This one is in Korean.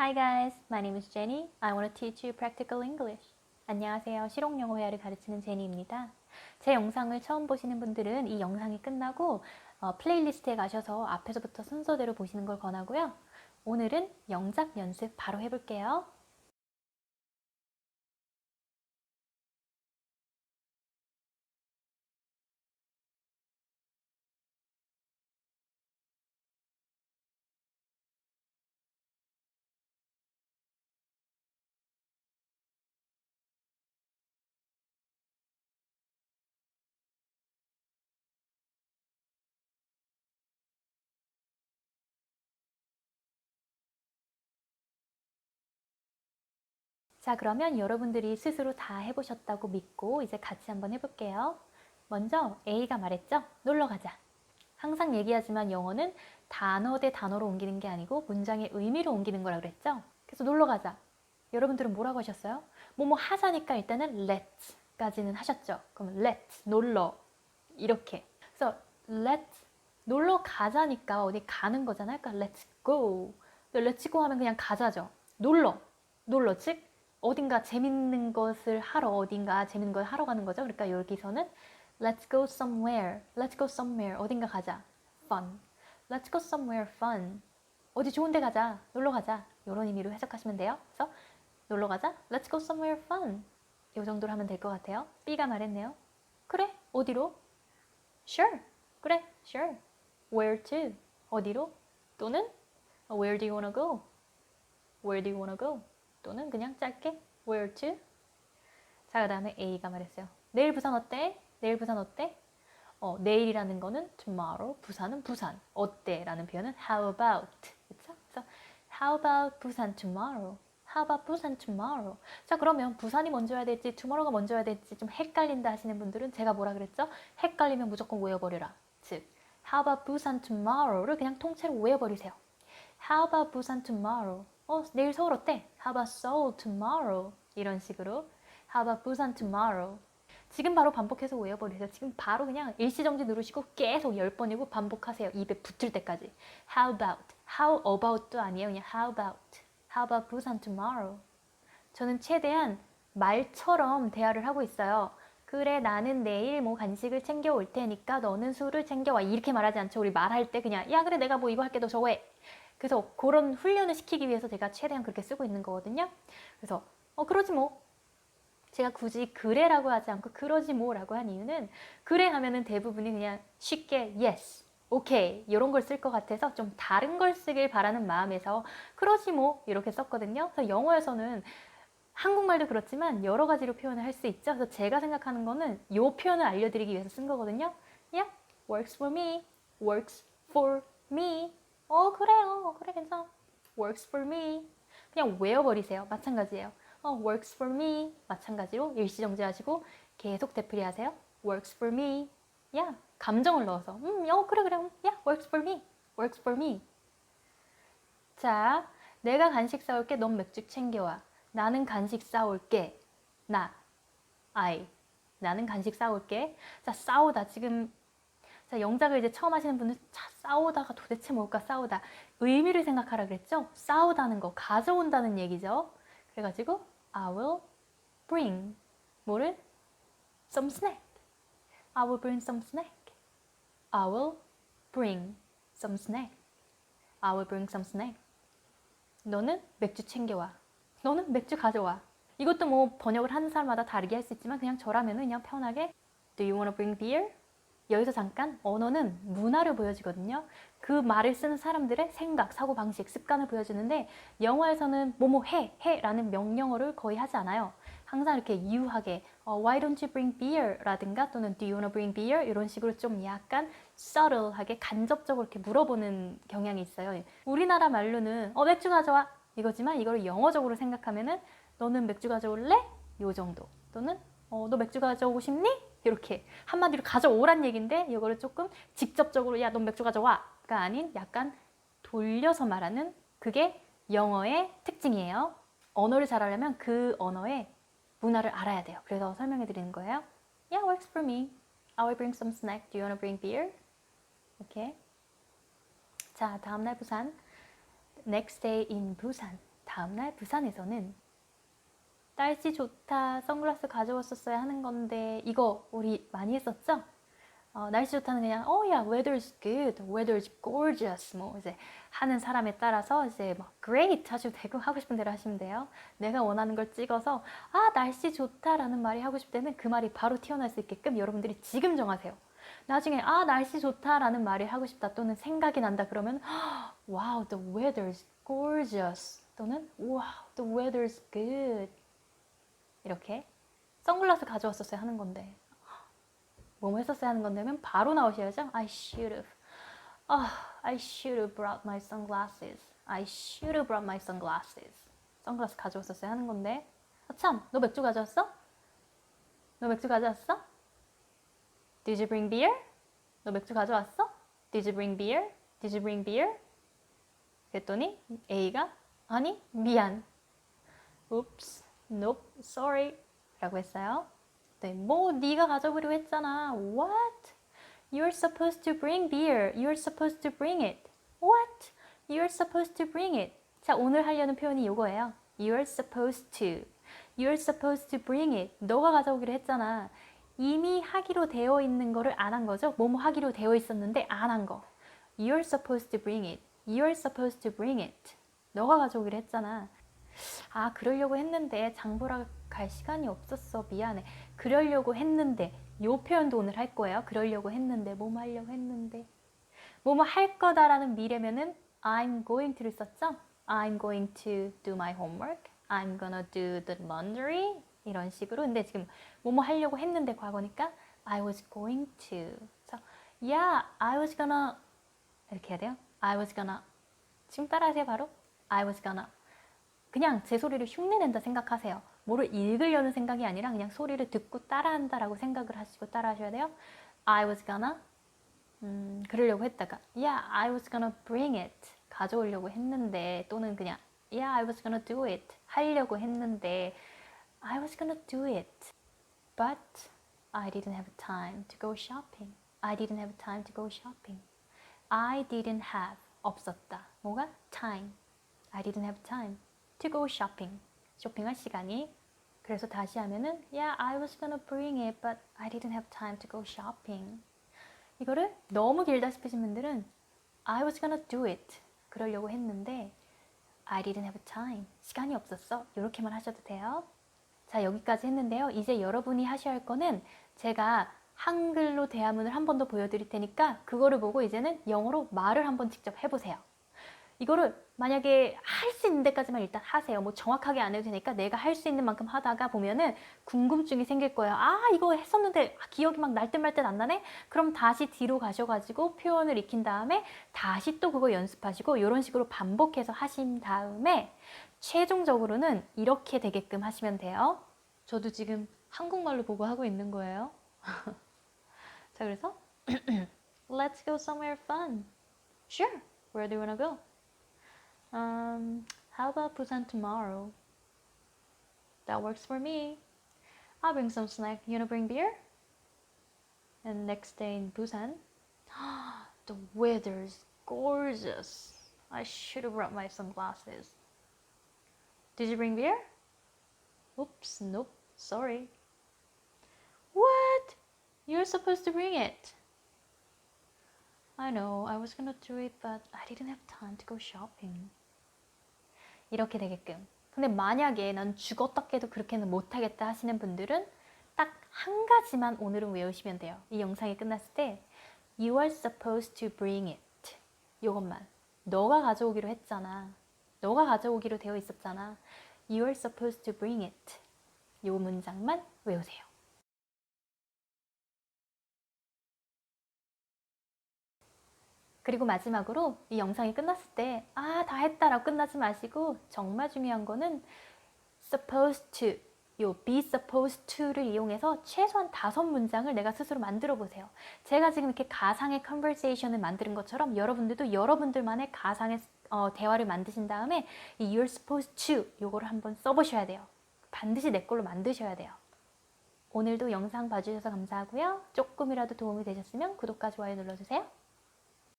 Hi guys, my name is Jenny. I want to teach you practical English. 안녕하세요. 실용 영어 회화를 가르치는 제니입니다. 제 영상을 처음 보시는 분들은 이 영상이 끝나고 어, 플레이리스트에 가셔서 앞에서부터 순서대로 보시는 걸 권하고요. 오늘은 영작 연습 바로 해볼게요. 자, 그러면 여러분들이 스스로 다 해보셨다고 믿고 이제 같이 한번 해볼게요. 먼저 A가 말했죠? 놀러 가자. 항상 얘기하지만 영어는 단어 대 단어로 옮기는 게 아니고 문장의 의미로 옮기는 거라 그랬죠? 그래서 놀러 가자. 여러분들은 뭐라고 하셨어요? 뭐뭐 하자니까 일단은 let까지는 하셨죠? 그럼 let, 놀러. 이렇게. 그래서 let, 놀러 가자니까 어디 가는 거잖아요. 그러니까 let's go. let's go 하면 그냥 가자죠. 놀러. 놀러, 즉 어딘가 재밌는 것을 하러 어딘가 재밌는 걸 하러 가는 거죠. 그러니까 여기서는 let's go somewhere, let's go somewhere 어딘가 가자, fun, let's go somewhere fun 어디 좋은 데 가자, 놀러 가자 이런 의미로 해석하시면 돼요. 그래서 놀러 가자, let's go somewhere fun 이 정도로 하면 될 것 같아요. B가 말했네요. 그래, 어디로? Sure, 그래, sure. Where to? 어디로? 또는 Where do you wanna go? Where do you wanna go? 또는 그냥 짧게 where to? 자, 그 다음에 A가 말했어요. 내일 부산 어때? 내일 부산 어때? 어, 내일이라는 거는 tomorrow, 부산은 부산. 어때? 라는 표현은 how about. 그쵸? 그래서 how about 부산 tomorrow? How about 부산 tomorrow? 자, 그러면 부산이 먼저야 될지 tomorrow가 먼저야 될지 좀 헷갈린다 하시는 분들은 제가 뭐라 그랬죠? 헷갈리면 무조건 외워버려라. 즉, how about 부산 tomorrow를 그냥 통째로 외워버리세요. How about 부산 tomorrow? 어, 내일 서울 어때? How about Seoul tomorrow? 이런 식으로 How about 부산 tomorrow? 지금 바로 반복해서 외워버리세요. 지금 바로 그냥 일시정지 누르시고 계속 10번이고 반복하세요. 입에 붙을 때까지. How about? How about도 아니에요. 그냥 how about? How about 부산 tomorrow? 저는 최대한 말처럼 대화를 하고 있어요. 그래 나는 내일 뭐 간식을 챙겨 올 테니까 너는 술을 챙겨와 이렇게 말하지 않죠. 우리 말할 때 그냥 야 그래 내가 뭐 이거 할게 너 저거 해. 그래서 그런 훈련을 시키기 위해서 제가 최대한 그렇게 쓰고 있는 거거든요. 그래서 어 그러지 뭐. 제가 굳이 그래라고 하지 않고 그러지 뭐라고 한 이유는 그래 하면은 대부분이 그냥 쉽게 yes, 오케이 이런 걸 쓸 것 같아서 좀 다른 걸 쓰길 바라는 마음에서 그러지 뭐 이렇게 썼거든요. 그래서 영어에서는 한국말도 그렇지만 여러 가지로 표현을 할 수 있죠. 그래서 제가 생각하는 거는 이 표현을 알려드리기 위해서 쓴 거거든요. Yeah, works for me, works for me. 어 그래요, 그래 괜찮아. Works for me. 그냥 외워버리세요. 마찬가지예요. 어 works for me. 마찬가지로 일시정지하시고 계속 되풀이하세요. Works for me. Yeah, 감정을 넣어서 음, 어 그래 그래, yeah, works for me, works for me. 자, 내가 간식 사올게, 넌 맥주 챙겨와. 나는 간식 싸올게. 나, I. 나는 간식 싸올게. 자, 싸우다. 지금 자, 영작을 이제 처음 하시는 분은 자, 싸우다가 도대체 뭘까 싸우다. 의미를 생각하라 그랬죠? 싸우다는 거, 가져온다는 얘기죠. 그래가지고 I will bring 뭐를? some snack. I will bring some snack. I will bring some snack. I will bring some snack. 너는 맥주 챙겨와. 너는 맥주 가져와. 이것도 뭐 번역을 하는 사람마다 다르게 할 수 있지만 그냥 저라면 그냥 편하게 Do you wanna bring beer? 여기서 잠깐 언어는 문화를 보여주거든요. 그 말을 쓰는 사람들의 생각, 사고 방식, 습관을 보여주는데 영어에서는 뭐뭐 해, 해라는 명령어를 거의 하지 않아요. 항상 이렇게 유하게 어, Why don't you bring beer? 라든가 또는 Do you wanna bring beer? 이런 식으로 좀 약간 subtle하게 간접적으로 이렇게 물어보는 경향이 있어요. 우리나라 말로는 어 맥주 가져와 이거지만 이걸 영어적으로 생각하면은 너는 맥주 가져올래? 요 정도 또는 어, 너 맥주 가져오고 싶니? 이렇게 한마디로 가져오란 얘기인데 이거를 조금 직접적으로 야 넌 맥주 가져와가 아닌 약간 돌려서 말하는 그게 영어의 특징이에요. 언어를 잘하려면 그 언어의 문화를 알아야 돼요. 그래서 설명해 드리는 거예요. Yeah, works for me. I will bring some snack. Do you wanna bring beer? 이렇게. 자, 다음 날 부산. Next day in 부산. 다음 날 부산에서는 날씨 좋다, 선글라스 가져왔었어야 하는 건데 이거 우리 많이 했었죠? 어, 날씨 좋다는 그냥 oh yeah, weather's good, weather's gorgeous. 뭐 이제 하는 사람에 따라서 이제 막 great. 하셔도 되고 하고 싶은 대로 하시면 돼요. 내가 원하는 걸 찍어서 아 날씨 좋다라는 말이 하고 싶을 때는 그 말이 바로 튀어나올 수 있게끔 여러분들이 지금 정하세요. 나중에 아 날씨 좋다라는 말이 하고 싶다. 또는 생각이 난다. 그러면 wow the weather's gorgeous. 또는 wow the weather's good 이렇게 선글라스 가져왔었어야 하는 건데 뭐뭐 했었어야 하는 건데면 바로 나오셔야죠. I should have. 아, I should have brought my sunglasses. I should have brought my sunglasses. 선글라스 가져왔었어야 하는 건데. 아, 참, 너 맥주 가져왔어? 너 맥주 가져왔어? Did you bring beer? 너 맥주 가져왔어? Did you bring beer? Did you bring beer? 그랬더니 A가 아니 미안. Oops, nope, sorry. 라고 했어요. 네, 뭐 네가 가져오기로 했잖아. What? You're supposed to bring beer. You're supposed to bring it. What? You're supposed to bring it. 자, 오늘 하려는 표현이 이거예요. You're supposed to. You're supposed to bring it. 너가 가져오기로 했잖아. 이미 하기로 되어 있는 거를 안 한 거죠. 뭐뭐 하기로 되어 있었는데 안 한 거. You're supposed to bring it. You're supposed to bring it. 너가 가져오기로 했잖아. 아, 그러려고 했는데 장 보러 갈 시간이 없었어. 미안해. 그러려고 했는데 요 표현도 오늘 할 거예요. 그러려고 했는데 뭐뭐 하려고 했는데 뭐뭐 할 거다라는 미래면은 I'm going to를 썼죠. I'm going to do my homework. I'm gonna do the laundry. 이런 식으로. 근데 지금 뭐뭐 하려고 했는데 과거니까 I was going to. 그래서 yeah, I was gonna 이렇게 해야 돼요. I was gonna. 지금 따라하세요 바로. I was gonna. 그냥 제 소리를 흉내낸다 생각하세요. 뭐를 읽으려는 생각이 아니라 그냥 소리를 듣고 따라한다라고 생각을 하시고 따라하셔야 돼요. I was gonna 음, 그러려고 했다가 Yeah, I was gonna bring it 가져오려고 했는데 또는 그냥 Yeah, I was gonna do it 하려고 했는데 I was gonna do it but I didn't have time to go shopping. I didn't have time to go shopping. I didn't have 없었다. 뭐가? time. I didn't have time to go shopping. 쇼핑할 시간이 그래서 다시 하면은 Yeah, I was gonna bring it, but I didn't have time to go shopping. 이거를 너무 길다 싶으신 분들은 I was gonna do it. 그러려고 했는데 I didn't have time. 시간이 없었어. 이렇게만 하셔도 돼요. 자, 여기까지 했는데요. 이제 여러분이 하셔야 할 거는 제가 한글로 대화문을 한 번 더 보여드릴 테니까 그거를 보고 이제는 영어로 말을 한번 직접 해보세요. 이거를 만약에 할 수 있는 데까지만 일단 하세요. 뭐 정확하게 안 해도 되니까 내가 할 수 있는 만큼 하다가 보면은 궁금증이 생길 거예요. 아, 이거 했었는데 기억이 막 날 듯 말 듯 안 나네? 그럼 다시 뒤로 가셔가지고 표현을 익힌 다음에 다시 또 그거 연습하시고 이런 식으로 반복해서 하신 다음에 최종적으로는 이렇게 되게끔 하시면 돼요. 저도 지금 한국말로 보고 하고 있는 거예요. 자, 그래서 Let's go somewhere fun. Sure. Where do you wanna go? Um, how about Busan tomorrow? That works for me. I'll bring some snack. You wanna bring beer? And next day in Busan, the weather's gorgeous. I should have brought my sunglasses. Did you bring beer? Oops, nope, sorry. What? You're supposed to bring it. I know, I was gonna do it, but I didn't have time to go shopping. 이렇게 되게끔. 근데 만약에 난 죽었다 깨도 그렇게는 못하겠다 하시는 분들은 딱 한 가지만 오늘은 외우시면 돼요. 이 영상이 끝났을 때 You are supposed to bring it. 요것만. 너가 가져오기로 했잖아. 너가 가져오기로 되어 있었잖아. You are supposed to bring it. 요 문장만 외우세요. 그리고 마지막으로 이 영상이 끝났을 때, 아, 다 했다라고 끝나지 마시고, 정말 중요한 거는 supposed to, 요 be supposed to를 이용해서 최소한 다섯 문장을 내가 스스로 만들어 보세요. 제가 지금 이렇게 가상의 conversation을 만드는 것처럼 여러분들도 여러분들만의 가상의 어, 대화를 만드신 다음에 이 you're supposed to 요거를 한번 써보셔야 돼요. 반드시 내 걸로 만드셔야 돼요. 오늘도 영상 봐주셔서 감사하고요. 조금이라도 도움이 되셨으면 구독과 좋아요 눌러주세요.